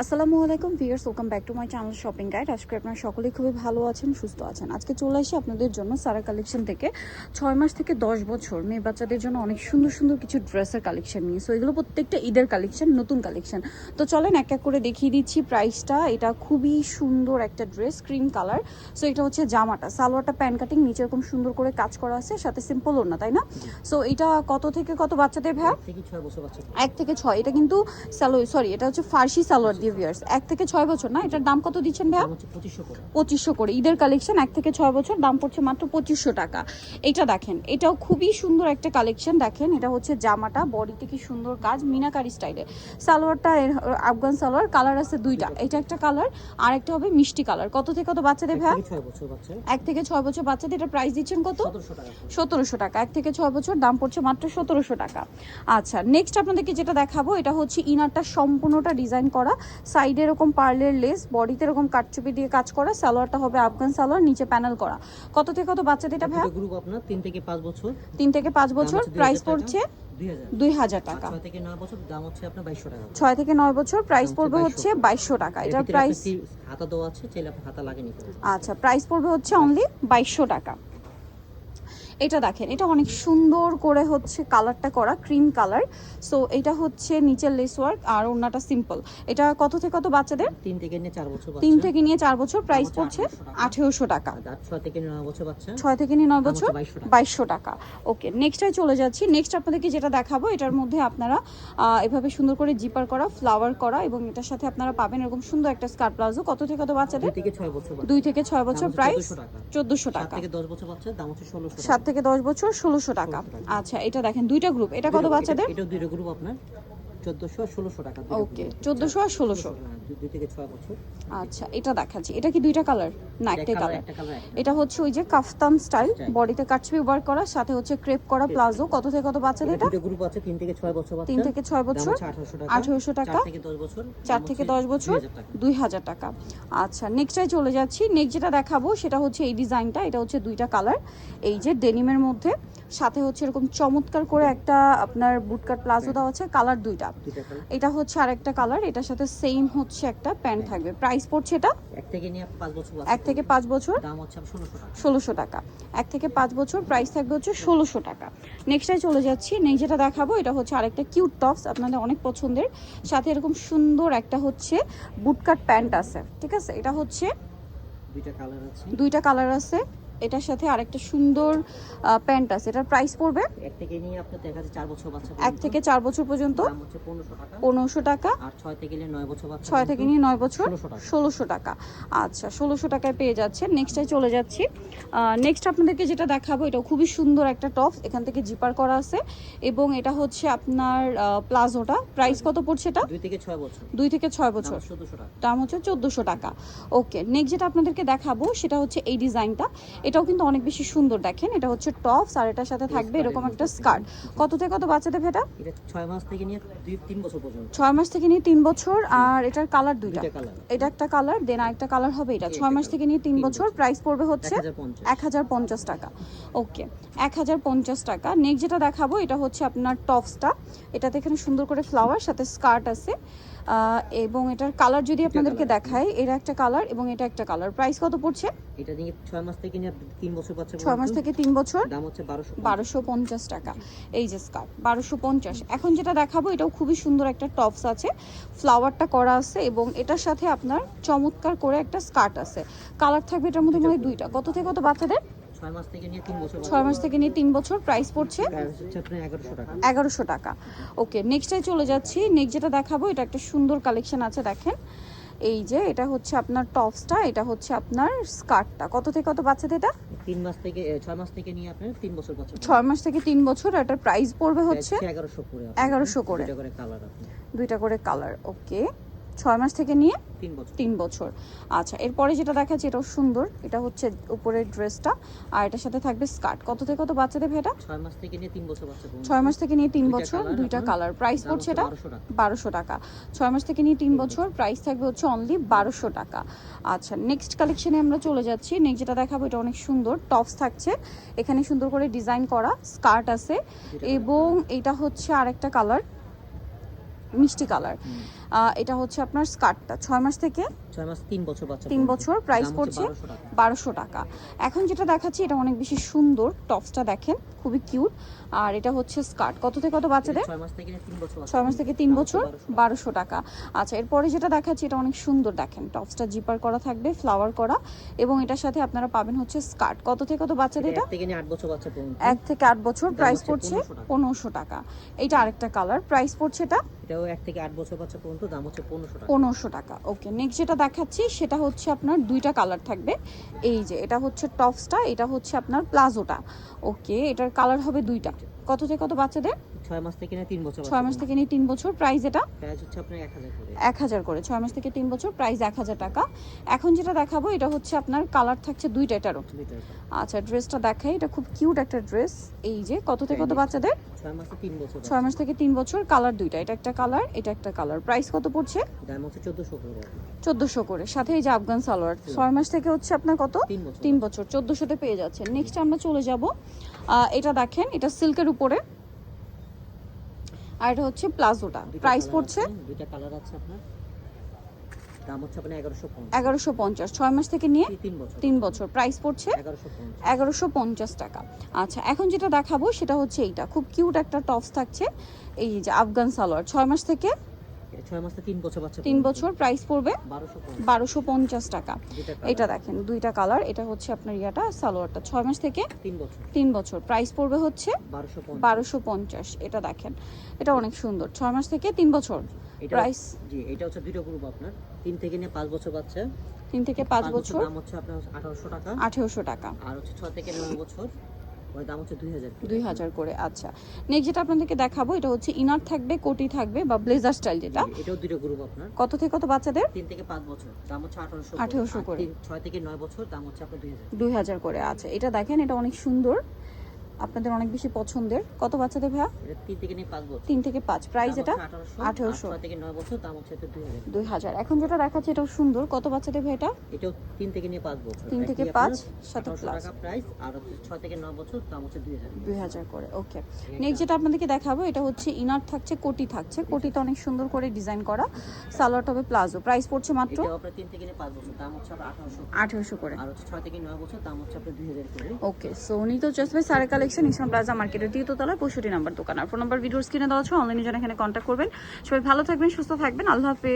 আসসালামু আলাইকুম viewers welcome back to my channel shopping guide. আজকে আপনারা সকলেই খুবই ভালো আছেন সুস্থ আছেন। আজকে চলে আসি আপনাদের জন্য সারা কালেকশন থেকে। ছয় মাস থেকে দশ বছর মেয়ে বাচ্চাদের জন্য অনেক সুন্দর সুন্দর কিছু ড্রেসের কালেকশন নিয়ে। সো এগুলো প্রত্যেকটা ঈদের কালেকশন নতুন কালেকশন তো চলেন এক এক করে দেখিয়ে দিচ্ছি প্রাইসটা এটা খুবই সুন্দর একটা ড্রেস ক্রিম কালার সো এটা হচ্ছে জামাটা। সালোয়ারটা প্যান কাটিং নিচে এরকম সুন্দর করে কাজ করা আছে সাথে সিম্পল না তাই না? সো এটা কত থেকে কত বাচ্চাদের ভ্যা এক থেকে ছয় এক থেকে ছয়। এটা কিন্তু স্যালো সরি এটা হচ্ছে ফার্সি সালোয়ার দিয়ে ভিয়ার্স এক থেকে ছয় বছর না? এটার দাম কত দিচ্ছেন ভাইয়া? পঁচিশশো করে। ঈদের কালেকশন এক থেকে ছয় বছর দাম পড়ছে মাত্র পঁচিশশো টাকা। এটা দেখেন এটাও খুবই সুন্দর একটা কালেকশন দেখেন। এটা হচ্ছে জামাটা বডিতে কি সুন্দর কাজ মিনাকারি স্টাইলে সালোয়ারটা আফগান সালোয়ার কালার আছে দুইটা। এটা একটা কালার আর একটা হবে মিষ্টি কালার কত থেকে কত বাচ্চাদের বাচ্চা এক থেকে ছয় বছর বাচ্চাদের। এটা প্রাইস দিচ্ছেন কত। সতেরোশো টাকা এক থেকে ছয় বছর দাম পড়ছে মাত্র সতেরোশো টাকা। আচ্ছা নেক্সট আপনাদেরকে যেটা দেখাবো এটা হচ্ছে ইনারটা সম্পূর্ণটা ডিজাইন করা। সাইডে এরকম পার্লের লেস বডিতে এরকম কাটচুপি দিয়ে কাজ করা সালোয়ারটা হবে আফগান সালোয়ার নিচে প্যানেল করা। কত থেকে কত বাচ্চাদের এটা দুটো গ্রুপ আপনার? তিন থেকে পাঁচ বছর। তিন থেকে পাঁচ বছর হচ্ছে 2000 প্রাইস পড়ছে দুই হাজার। দুই হাজার আর টাকা ছয় থেকে নয় বছর দাম হচ্ছে আপনার বাইশশো টাকা। করে। ছয় থেকে নয় বছর প্রাইস পড়বে হচ্ছে 2200 বাইশশো। টাকা। এটার প্রাইস হাতা দেওয়া আছে? চাইলে আপনি হাতা লাগিয়ে নিতে আচ্ছা প্রাইস পড়বে হচ্ছে অনলি বাইশশো টাকা। এটা দেখেন এটা অনেক সুন্দর করে হচ্ছে কালারটা করা ক্রিম কালার সো এটা হচ্ছে নিচের লেস ওয়ার্ক আর ওড়নাটা সিম্পল এটা কত থেকে কত বাচ্চাদের? তিন থেকে নিয়ে চার বছর তিন থেকে নিয়ে চার বছর প্রাইস পড়ছে আঠেরোশো টাকা। ছয় থেকে নয় নিয়ে বছর হচ্ছে 2200 টাকা। বাইশশো টাকা। ওকে নেক্সটে চলে যাচ্ছি। নেক্সট আপনাদেরকে যেটা দেখাবো এটার মধ্যে আপনারা এভাবে সুন্দর করে জিপার করা ফ্লাওয়ার করা এবং এটার সাথে আপনারা পাবেন এরকম সুন্দর একটা স্কার্ট প্লাজো কত থেকে কত বাচ্চাদের? দুই থেকে ছয় বছর প্রাইস 1400 টাকা। চোদ্দোশো টাকা। সাত থেকে দশ বছর ষোলোশো টাকা। 1600 টাকা। আচ্ছা এটা দেখেন দুইটা গ্রুপ এটা কত বাচ্চাদের? এটা দুইটা গ্রুপ আপনার? টাকা ওকে group। চোদ্দোশো আর ষোলোশো। হ্যাঁ, দুই- দুই থেকে ছয় বছর। আচ্ছা এটা দেখাচ্ছি। এটা কি দুইটা কালার না একটাই কালার এটা হচ্ছে ওই যে কাফতান স্টাইল। বডিতে কাটছবি ওয়ার্ক করা সাথে হচ্ছে ক্রেপ করা প্লাজো। কত থেকে কত এটা দুটো গ্রুপ আছে তিন থেকে বছর বাচ্চা থেকে টাকা। থেকে দশ বছর। চার থেকে হচ্ছে দশ বছর? 2000 দুই হাজার টাকা। আচ্ছা নেক্সটটাই চলে যাচ্ছি। নেক্সট যেটা দেখাবো সেটা হচ্ছে এই ডিজাইনটা এটা হচ্ছে দুইটা কালার এই যে ডেনিমের মধ্যে। সাথে হচ্ছে এরকম চমৎকার করে একটা আপনার বুটকাট প্লাজো দেওয়া আছে কালার দুইটা। এটা হচ্ছে আরেকটা কালার এটার সাথে সেম হচ্ছে একটা প্যান্ট থাকবে। প্রাইস পড়ছে এটা? এক থেকে পাঁচ বছর ষোলোশো টাকা। এক থেকে পাঁচ বছর প্রাইস থাকবে হচ্ছে ষোলোশো টাকা। নেক্সটে চলে যাচ্ছি। নেক্সট যেটা দেখাবো এটা হচ্ছে আরেকটা কিউট টপস আপনাদের অনেক পছন্দের। সাথে এরকম সুন্দর একটা হচ্ছে বুটকাট প্যান্ট আছে। ঠিক আছে? এটা হচ্ছে দুইটা কালার আছে। দুইটা কালার আছে। এটার সাথে আরেকটা সুন্দর প্যান্ট আছে। এটার প্রাইস পড়বে এক থেকে নিয়ে দেখা যাচ্ছে বছর বাচ্চা এক পর্যন্ত। থেকে বছর পর্যন্ত। পনেরোশো টাকা। আর ছয় থেকে নিয়ে নয় বছর বাচ্চা ছয় থেকে নিয়ে নয় বছর 1600 টাকা। ষোলোশো টাকা। আচ্ছা ষোলোশো টাকায় পেয়ে যাচ্ছে নেক্সটে চলে যাচ্ছি। নেক্সট আপনাদেরকে যেটা দেখাবো এটা খুবই সুন্দর একটা টপ এখান থেকে জিপার করা আছে। এবং এটা হচ্ছে আপনার প্লাজোটা প্রাইস কত পড়ছে এটা? দুই থেকে ছয় বছর। দুই থেকে ছয় বছর। টাকা। দাম হচ্ছে চোদ্দোশো টাকা। ওকে নেক্সট যেটা আপনাদেরকে দেখাবো সেটা হচ্ছে এই ডিজাইনটা এটাও কিন্তু অনেক বেশি সুন্দর দেখেন। এটা হচ্ছে টপস আর এটার সাথে থাকবে এরকম একটা স্কার্ট কত থেকে কত বাচ্চাদের ভেটা? এটা ছয় মাস থেকে নিয়ে তিন বছর ছয় মাস থেকে নিয়ে তিন বছর আর এটার কালার দুইটা। এটা একটা কালার দেন আরেকটা কালার হবে এটা। ছয় মাস থেকে নিয়ে তিন বছর প্রাইস পড়বে হচ্ছে এক হাজার পঞ্চাশ। টাকা। ওকে এক হাজার পঞ্চাশ টাকা। নেক্সট যেটা দেখাবো এটা হচ্ছে আপনার টপসটা। এটাতে এখানে সুন্দর করে ফ্লাওয়ার সাথে স্কার্ট আছে। এবং এটার কালার যদি আপনাদেরকে। দেখাই এটা একটা কালার এবং এটা একটা কালার প্রাইস কত পড়ছে? এটা নিয়ে ছয় মাস থেকে নিয়ে তিন বছর বাচ্চা ছয় মাস থেকে তিন বছর? দাম হচ্ছে বারোশো বারোশো পঞ্চাশ টাকা। এই যে স্কার্ট বারোশো পঞ্চাশ। এখন যেটা দেখাবো এটাও খুবই সুন্দর একটা টপস আছে। ফ্লাওয়ারটা করা আছে এবং এটার সাথে আপনার চমৎকার করে একটা স্কার্ট আছে। কালার থাকবে এটার মধ্যে মনে দুইটা। কত থেকে কত বাচ্চাদের? ছয় মাস থেকে নিয়ে তিন বছর প্রাইস পড়ছে? এগারোশো টাকা। ওকে নেক্সটে চলে যাচ্ছি। নেক্সট যেটা দেখাবো এটা একটা সুন্দর কালেকশন আছে দেখেন। এই যে এটা হচ্ছে আপনার টপসটা এটা হচ্ছে আপনার স্কার্টটা কত থেকে কত বাচ্চাদের এটা? তিন মাস থেকে ছয় মাস থেকে নিয়ে আপনার তিন বছর বাচ্চা ছয় মাস থেকে তিন বছর এটার প্রাইস পড়বে হচ্ছে এগারোশো করে 1100 করে। দুইটা করে কালার আপনি দুইটা করে কালার ওকে ছয় মাস থেকে নিয়ে তিন বছর। আচ্ছা এরপরে যেটা দেখাচ্ছি এটাও সুন্দর। এটা হচ্ছে উপরের ড্রেসটা আর এটার সাথে থাকবে স্কার্ট কত থেকে কত বাচ্চাদের ভেটা ছয় মাস থেকে নিয়ে তিন বছর ছয় মাস থেকে নিয়ে তিন বছর দুইটা কালার প্রাইস পড়ছে এটা বারোশো টাকা। ছয় মাস থেকে নিয়ে তিন বছর প্রাইস থাকবে হচ্ছে অনলি বারোশো টাকা। আচ্ছা নেক্সট কালেকশনে আমরা চলে যাচ্ছি। নেক্সট যেটা দেখাবো এটা অনেক সুন্দর। টপস থাকছে। এখানে সুন্দর করে ডিজাইন করা স্কার্ট আছে। এবং এটা হচ্ছে আরেকটা কালার মিষ্টি কালার এটা হচ্ছে আপনার স্কার্টটা। ছয় মাস থেকে ছয় মাস তিন বছর বাচ্চা তিন বছর প্রাইস পড়ছে বারোশো টাকা। এখন যেটা দেখাচ্ছি এটা অনেক বেশি সুন্দর টপসটা দেখেন খুবই কিউট আর এটা হচ্ছে স্কার্ট কত থেকে কত বাচ্চাদের? ছয় মাস থেকে তিন বছর ছয় মাস থেকে তিন বছর বারোশো টাকা। আচ্ছা এরপরে যেটা দেখাচ্ছি এটা অনেক সুন্দর দেখেন টপসটা জিপার করা থাকবে ফ্লাওয়ার করা এবং এটার সাথে আপনারা পাবেন হচ্ছে স্কার্ট কত থেকে কত বাচ্চাদের এটা এক থেকে আট বছর প্রাইস পড়ছে পনেরোশো টাকা। এটা আরেকটা কালার প্রাইস পড়ছে এটা? এটাও এক থেকে আট বছর বাচ্চা পর্যন্ত দাম হচ্ছে পনেরোশো টাকা। পনেরোশো টাকা। ওকে নেক্সট যেটা দেখাচ্ছি, সেটা হচ্ছে আপনার দুইটা কালার থাকবে। এই যে, এটা হচ্ছে টপসটা এটা হচ্ছে আপনার প্লাজোটা ওকে, এটার কালার হবে দুইটা। কত থেকে কত বাচ্চাদের? ছয় মাস থেকে নিয়ে তিন বছর ছয় মাস থেকে নিয়ে তিন বছর প্রাইস এটা প্রাইস হচ্ছে আপনার এক হাজার করে। এক হাজার করে ছয় মাস থেকে তিন বছর প্রাইস এক হাজার টাকা। এখন যেটা দেখাবো এটা হচ্ছে আপনার কালার থাকছে দুইটা এটারও। আচ্ছা ড্রেসটা দেখাই এটা খুব কিউট একটা ড্রেস এই যে কত থেকে কত বাচ্চাদের? ছয় মাসে তিন বছর ছয় মাস থেকে তিন বছর কালার দুইটা এটা একটা কালার এটা একটা কালার প্রাইস কত পড়ছে? দাম হচ্ছে করে। চোদ্দোশো করে সাথে এই যে আফগান সালোয়ার। ছয় মাস থেকে হচ্ছে আপনার কত? তিন বছর। তিন বছর চোদ্দোশোতে পেয়ে যাচ্ছেন। নেক্সট আমরা চলে যাব। এটা দেখেন এটা সিল্কের উপরে। আর এটা হচ্ছে প্লাজোটা প্রাইস পড়ছে দুইটা কালার আছে আপনার। দাম হচ্ছে আপনার এগারোশো পঞ্চাশ। এগারোশো পঞ্চাশ। ছয় মাস থেকে নিয়ে তিন বছর। তিন বছর। প্রাইস পড়ছে এগারোশো পঞ্চাশ। এগারোশো পঞ্চাশ টাকা। আচ্ছা এখন যেটা দেখাবো সেটা হচ্ছে এইটা। খুব কিউট একটা টপস থাকছে। এই যে আফগান সালোয়ার। ছয় মাস থেকে তিন বছর প্রাইস পড়বে। বারোশো পঞ্চাশ। টাকা। এটা দেখেন দুইটা কালার এটা হচ্ছে আপনার ইয়াটা সালোয়ারটা। ছয় মাস থেকে তিন বছর। প্রাইস পড়বে হচ্ছে বারোশো পঞ্চাশ। এটা দেখেন এটা অনেক সুন্দর। ছয় মাস থেকে তিন বছর প্রাইস জি এটা হচ্ছে দুইটা গ্রুপ আপনার। তিন থেকে নিয়ে পাঁচ বছর বাচ্চা। তিন থেকে পাঁচ বছর দাম হচ্ছে আপনার আঠারোশো টাকা। আঠেরোশো টাকা। আর হচ্ছে ছয় থেকে নয় বছর। ওর দাম হচ্ছে দুই হাজার দুই হাজার করে আচ্ছা। নেক্সট যেটা আপনাদেরকে দেখাবো এটা হচ্ছে ইনার থাকবে কোটি থাকবে বা ব্লেজার স্টাইল যেটা। এটাও দুটো গ্রুপ আপনার। কত থেকে কত বাচ্চাদের? তিন থেকে পাঁচ বছর। দাম হচ্ছে আঠারোশো 1800 করে। ছয় থেকে নয় বছর দাম হচ্ছে আপনার দুই হাজার। দুই হাজার করে আচ্ছা। এটা দেখেন এটা অনেক সুন্দর। আপনাদের অনেক বেশি পছন্দের। কত বাচ্চাদের ভাইয়া? তিন থেকে নিয়ে পাঁচ বছর। তিন থেকে পাঁচ। প্রাইস এটা আঠারোশো থেকে নয় বছর দাম হচ্ছে দুই হাজার। এখন যেটা দেখাচ্ছে এটাও সুন্দর। কত বাচ্চাদের ভাই এটা? এটাও তিন থেকে নিয়ে পাঁচ বছর। তিন থেকে পাঁচ, সাথে 1800 plus। টাকা প্রাইস আর ছয় থেকে নয় বছর দাম হচ্ছে দুই হাজার। দুই হাজার করে। ওকে নেক্সট যেটা আপনাদেরকে দেখাবো এটা হচ্ছে ইনার থাকছে কোটি থাকছে। কোটিতে অনেক সুন্দর করে ডিজাইন করা। সালোয়ার হবে প্লাজো। প্রাইস পড়ছে মাত্র তিন থেকে নিয়ে পাঁচ বছর দাম হচ্ছে আপনার আঠারোশো করে। আর হচ্ছে ছয় থেকে নয় বছর দাম হচ্ছে আপনার দুই হাজার করে। ওকে সো উনি তো জাস্ট ভাই সারে কালেকশন ইসলাম প্লাজা মার্কেটের দ্বিতীয়তলায় পঁয়ষট্টি নাম্বার দোকান। আর ফোন নাম্বার, ভিডিওর স্ক্রিনে দেওয়া আছে অনলাইনে যেন এখানে কন্ট্যাক্ট করবেন। সবাই ভালো থাকবেন, সুস্থ থাকবেন। আল্লাহ হাফেজ।